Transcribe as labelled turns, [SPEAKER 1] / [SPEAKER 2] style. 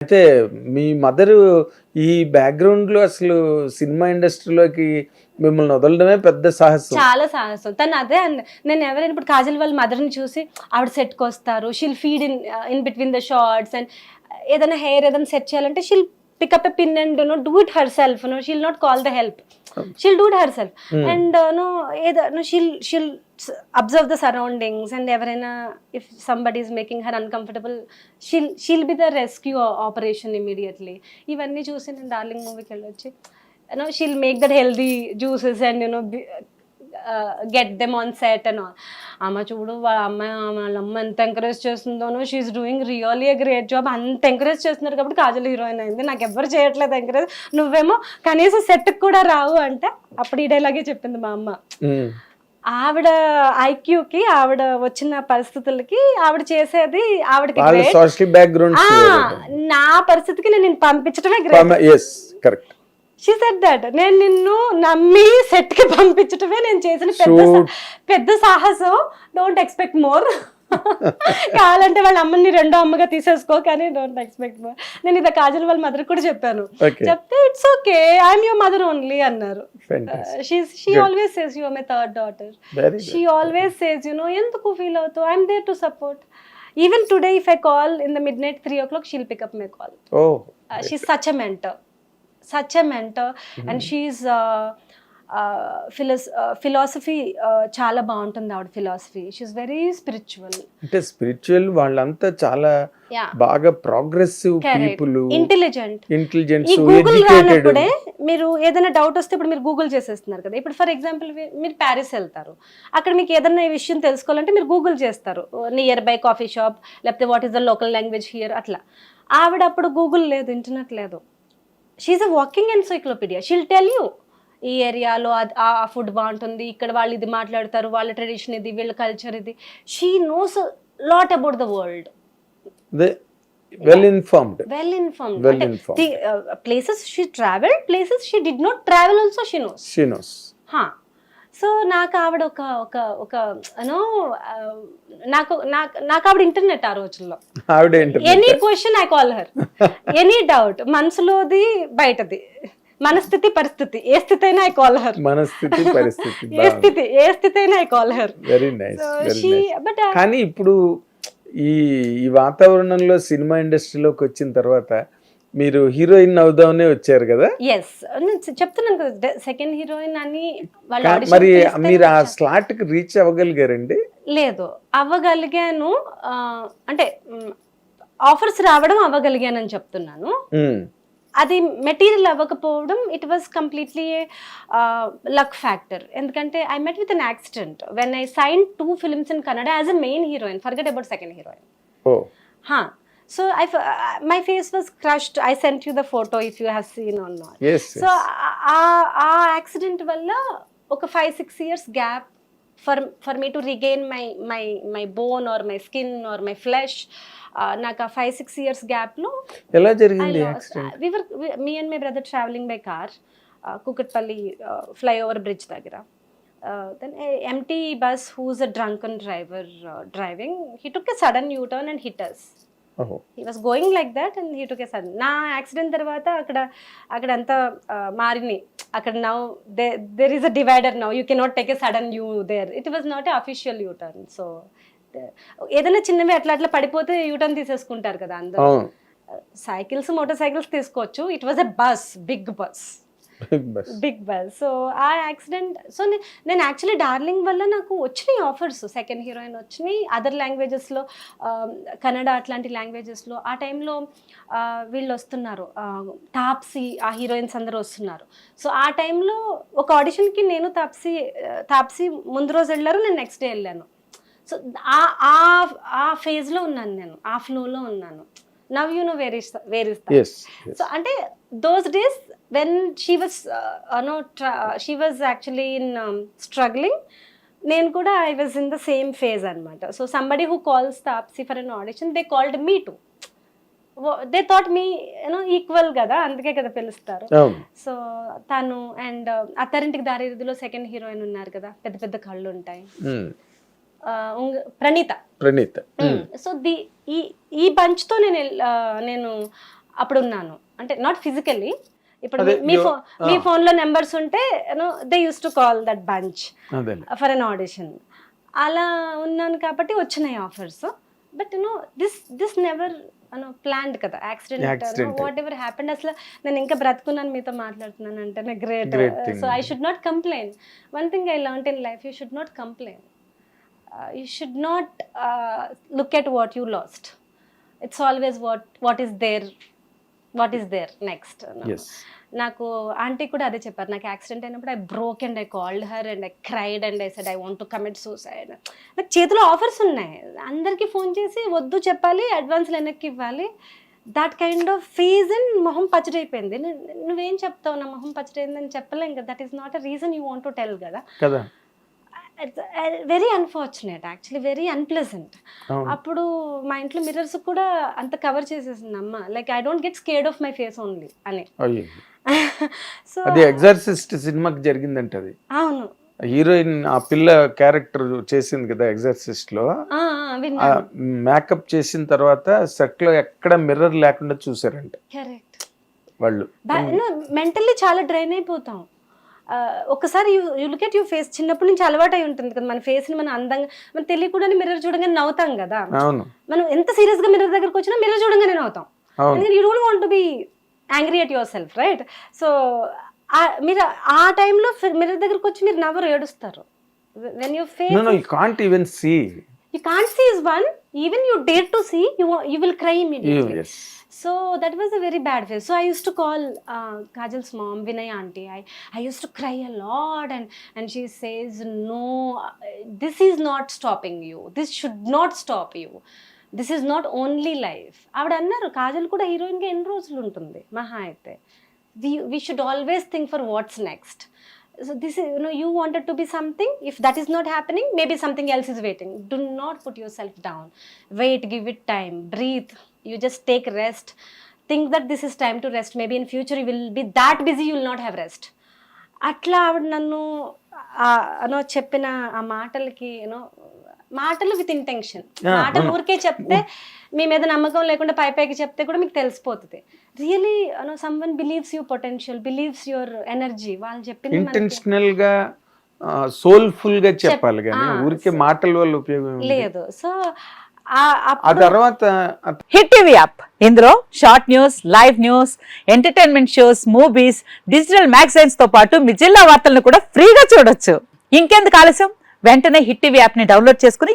[SPEAKER 1] అయితే మీ మదర్ ఈ బ్యాక్గ్రౌండ్లో అసలు సినిమా ఇండస్ట్రీలోకి మిమ్మల్ని వదలడమే పెద్ద సాహసం.
[SPEAKER 2] చాలా సాహసం. తను అదే నేను ఎవరైనా ఇప్పుడు కాజల్ వాళ్ళ మదర్ని చూసి ఆవిడ సెట్కి వస్తారు she'll feed in in between the shots and ఏదైనా హెయిర్ ఏదైనా సెట్ చేయాలంటే she'll pick up a pin and no do it herself no she'll not call the help she'll do herself and no ఏదో no she'll she'll observe the surroundings and ఎవరైనా if somebody is making her uncomfortable she'll she'll be the rescue operation immediately ఇవన్నీ చూసి నేను darling మూవీకి వెళ్ళొచ్చి you know she'll make that healthy juices and you know get them on set and all అమ్మ చూడు వాళ్ళ అమ్మ వాళ్ళ అమ్మ ఎంత encourage చేస్తుందోనో she's doing really a great job అంత ఎంకరేజ్ చేస్తున్నారు కాబట్టి కాజల్ హీరోయిన్ అయింది. నాకు ఎవ్వరు చేయట్లేదు ఎంకరేజ్ నువ్వేమో కనీసం సెట్కి కూడా రావు అంటే అప్పుడు ఈ డైలాగే చెప్పింది మా అమ్మ. ఆవిడ ఐక్యూకి ఆవిడ వచ్చిన పరిస్థితులకి ఆవిడ చేసేది ఆవిడకి నా పరిస్థితికి నేను పంపించడమే
[SPEAKER 1] కరెక్ట్
[SPEAKER 2] షీ సెడ్ దట్ నేను నిన్ను నమ్మి సెట్కి పంపించటమే నేను చేసిన పెద్ద సా-. పెద్ద సాహసం. డోంట్ ఎక్స్పెక్ట్ మోర్ కావాలంటే వాళ్ళ అమ్మని రెండో అమ్మగా తీసేసుకో కానీ డోంట్ ఎక్స్పెక్ట్ మోర్ నేను ఇది కాజల్ వాళ్ళ మదర్ కూడా చెప్పాను.
[SPEAKER 1] Okay.
[SPEAKER 2] చెప్తే it's okay I'm your mother only అన్నారు.
[SPEAKER 1] Fantastic.
[SPEAKER 2] She she always says your my third daughter she always says you know ఎందుకు ఫీల్ అవుతావు? I'm there to support even today if I call in the midnight three o'clock she'll pick up my call uh, she's such a she's uh, uh, philos- uh, philosophy uh, చాలా బాగుంటుంది ఆవిడ philosophy she's very spiritual
[SPEAKER 1] అంటే spiritual వాళ్ళంతా చాలా బాగా progressive people
[SPEAKER 2] intelligent
[SPEAKER 1] intelligence
[SPEAKER 2] ఈ Google రానప్పుడే మీరు ఏదైనా డౌట్ వస్తే ఇప్పుడు మీరు గూగుల్ చేసేస్తున్నారు కదా. ఇప్పుడు ఫర్ ఎగ్జాంపుల్ మీరు ప్యారిస్ వెళ్తారు. అక్కడ మీకు ఏదైనా ఈ విషయం తెలుసుకోవాలంటే మీరు గూగుల్ చేస్తారు. నియర్ బై కాఫీ షాప్ లేకపోతే what is the local language here అట్లా. ఆవిడ అప్పుడు గూగుల్ లేదు ఇంటర్నెట్ లేదు. She's a walking encyclopedia she'll tell you ఈ ఏరియాలో ఆ ఫుడ్ బాగుంటుంది ఇక్కడ వాళ్ళు ఇది మాట్లాడతారు వాళ్ళ ట్రెడిషన్ ఇది వీళ్ళ కల్చర్ ఇది. She knows lot about the world
[SPEAKER 1] well informed
[SPEAKER 2] well informed అంటే
[SPEAKER 1] informed.
[SPEAKER 2] Places she travel places she did not travel also she knows
[SPEAKER 1] she knows
[SPEAKER 2] హా సో నాకు ఆవిడ ఒక ఒక ఒక యూనో నాకు నాకు నాకు ఆవిడ ఇంటర్నెట్ ఆ రోజుల్లో. Any question I call her any doubt మనసులోది బయటది. మనస్థితి పరిస్థితి. ఏ స్థితి అయినా ఐ కాల్ హర్
[SPEAKER 1] మనస్థితి పరిస్థితి
[SPEAKER 2] ఏ స్థితి ఏ స్థితి అయినా I call her
[SPEAKER 1] very nice
[SPEAKER 2] but
[SPEAKER 1] కానీ ఇప్పుడు ఈ ఈ వాతావరణంలో సినిమా ఇండస్ట్రీలోకి వచ్చిన తర్వాత మీరు హీరోయిన్ అవుదామనే వచ్చారు కదా?
[SPEAKER 2] ఎస్ చెప్తున్నాను కదా సెకండ్ హీరోయిన్ అని
[SPEAKER 1] మరి మీరు ఆ. స్లాట్కి రీచ్ అవ్వగలిగారండి?
[SPEAKER 2] లేదు. అవ్వగలిగాను అంటే ఆఫర్స్ రావడం అవ్వగలిగానని చెప్తున్నాను. అది మెటీరియల్ అవ్వకపోవడం it was completely luck factor ఎందుకంటే I met with an accident when I sign two films in Kannada as a main heroine forget about second heroine so I my face was crushed I sent you the photo if you have seen on not so ఆ accident వల్ల ఒక five six years gap for for me to regain my my my bone or my skin or my flesh నాకు ఆ five six years గ్యాప్లో
[SPEAKER 1] ఎలా జరిగింది
[SPEAKER 2] and my brother traveling by car, uh, Kukatpalli uh, flyover bridge దగ్గర. Uh, then a empty bus who's a drunken driver uh, driving, he took a sudden U-turn and was going like that and he took a sudden. నా accident తర్వాత అక్కడ అక్కడ అంతా మారినాయి అక్కడ now there is a divider now you cannot take a sudden you there it was not a official U turn so ఏదైనా చిన్నవి అట్లా అట్లా పడిపోతే యూ టర్న్ తీసేసుకుంటారు కదా అందరూ. సైకిల్స్ మోటార్ సైకిల్స్ తీసుకోవచ్చు. It was a bus big bus big bus so ఆ యాక్సిడెంట్ సో నేను యాక్చువల్లీ డార్లింగ్ వల్ల నాకు వచ్చినాయి ఆఫర్స్ సెకండ్ హీరోయిన్ వచ్చినాయి. అదర్ లాంగ్వేజెస్లో కన్నడ అట్లాంటి లాంగ్వేజెస్లో ఆ టైంలో వీళ్ళు వస్తున్నారు. తాప్సీ ఆ హీరోయిన్స్ అందరూ వస్తున్నారు. సో ఆ టైంలో ఒక ఆడిషన్కి నేను తాప్సీ తాప్సీ ముందు రోజు వెళ్ళారు నేను నెక్స్ట్ డే వెళ్ళాను. సో ఆ ఆ ఫేజ్లో ఉన్నాను నేను. ఆ ఫ్లోలో ఉన్నాను. Now you know where is where is
[SPEAKER 1] yes
[SPEAKER 2] so అంటే those days when she was no she was actually in struggling నేను కూడా I was in the same phase అనమాట so somebody who calls Taapsee for an audition they called me to they thought me you know equal కదా అందుకే కదా పిలుస్తారు. So తను and అత్తారింటికి దారిదిలో సెకండ్ హీరోయిన్ ఉన్నారు కదా పెద్ద పెద్ద కళ్ళు ఉంటాయి ప్రణీత.
[SPEAKER 1] ప్రణీత్.
[SPEAKER 2] సో ది ఈ ఈ బంచ్తో నేను నేను అప్పుడు ఉన్నాను అంటే నాట్ ఫిజికల్లీ ఇప్పుడు మీ- ఫోన్ మీ
[SPEAKER 1] ఆ.
[SPEAKER 2] ఫోన్లో నెంబర్స్ ఉంటే they use to call that bunch. For an audition అలా ఉన్నాను కాబట్టి వచ్చినాయి offers. But you know this this never Anu planned కదా. యాక్సిడెంట్. వాట్ ఎవర్ హ్యాపెండ్ అసలు నేను ఇంకా బ్రతుకున్నాను మీతో మాట్లాడుతున్నాను అంటే great. So I should not complain one thing I learn in life you should not complain you should not look at what you lost it's always what what is there what is there next నాకు aunty కూడా అదే చెప్పారు. నాకు accident అయినప్పుడు I broke and I called her and I cried and I said I want to commit suicide నాకు చేతిలో offers ఉన్నాయి. అందరికీ ఫోన్ చేసి వద్దు చెప్పాలి అడ్వాన్స్లు వెనక్కి ఇవ్వాలి. దాట్ కైండ్ ఆఫ్ అండ్ మొహం పచ్చడైపోయింది. నువ్వేం చెప్తావు? నా మొహం పచ్చడైందని చెప్పలేం కదా. That is not a reason you want to tell కదా. Very unfortunate actually very unpleasant అప్పుడు మా ఇంట్లో మిర్రర్స్ కూడా అంత కవర్ చేసేసింది అమ్మ. Like I don't get scared of my face only అని. సో
[SPEAKER 1] అది ఎగ్జర్సిస్ట్ సినిమాకి జరిగిందంట అది.
[SPEAKER 2] అవును.
[SPEAKER 1] హీరోయిన్ ఆ పిల్ల క్యారెక్టర్ చేసింది కదా
[SPEAKER 2] ఎగ్జర్సిస్ట్లో.
[SPEAKER 1] మేకప్ చేసిన తర్వాత సెట్లో ఎక్కడ మిర్రర్ లేకుండా చూసారంట
[SPEAKER 2] కరెక్ట్
[SPEAKER 1] వాళ్ళు.
[SPEAKER 2] మెంటల్లీ చాలా డ్రైన్ అయిపోతాం. ఒకసారి you look at you face చిన్నప్పటి నుంచి అలవాటు అయి ఉంటుంది కదా మన ఫేస్ని మనం అందంగా మనం తెలియకుండానే మిర్రర్ చూడగానే నవ్వుతాం కదా. మనం ఎంత సీరియస్గా మిర్రర్ దగ్గరకు వచ్చినా మిర్రర్ చూడగానే నవ్వుతాం. You don't want be angry at yourself right so మీరు ఆ టైంలో మిర్రర్ దగ్గరకు వచ్చి మీరు నవ్వరు ఏడుస్తారు. When you
[SPEAKER 1] no
[SPEAKER 2] face
[SPEAKER 1] no you can't even see
[SPEAKER 2] you can't see is one even you dare to see you you will cry immediately
[SPEAKER 1] yes
[SPEAKER 2] So that was a very bad phase. So I used to call uh, Kajal's mom, Vinay auntie. I, I used to cry a lot, and and she says, "No, uh, this is not stopping you. This should not stop you. This is not only life." ఆవిడ అన్నారు కాజల్ కూడా హీరోయిన్గా ఎన్ని రోజులు ఉంటుంది మహా అయితే we we should always think for what's next so this you know you wanted to be something if that is not happening maybe something else is waiting do not put yourself down wait give it time breathe you just take rest think that this is time to rest maybe in future you will be that busy you will not have rest అట్లా ఆవిడ నన్ను అనో చెప్పిన ఆ మాటలకి you know మాటలు with intention మాటలు. ఊరికే చెప్తే మీ మీద నమ్మకం లేకుండా పై పైకి చెప్తే కూడా మీకు తెలిసిపోతుంది. రియలీ అనో someone believes you potential believes your energy వాళ్ళు చెప్పింది
[SPEAKER 1] ఇంటెన్షనల్గా సోల్ఫుల్గా చెప్పాలి కానీ ఊరికే మాటల వల్ల ఉపయోగం?
[SPEAKER 2] లేదు. సో ఆ
[SPEAKER 1] తర్వాత
[SPEAKER 3] హిట్ టీవీ యాప్ ఇందులో short news live news entertainment shows movies digital మ్యాగజైన్స్తో పాటు మీ జిల్లా వార్తలను కూడా ఫ్రీగా చూడొచ్చు. ఇంకెందుకు ఆలస్యం? వెంటనే హిట్ టీవీ యాప్ని డౌన్లోడ్ చేసుకుని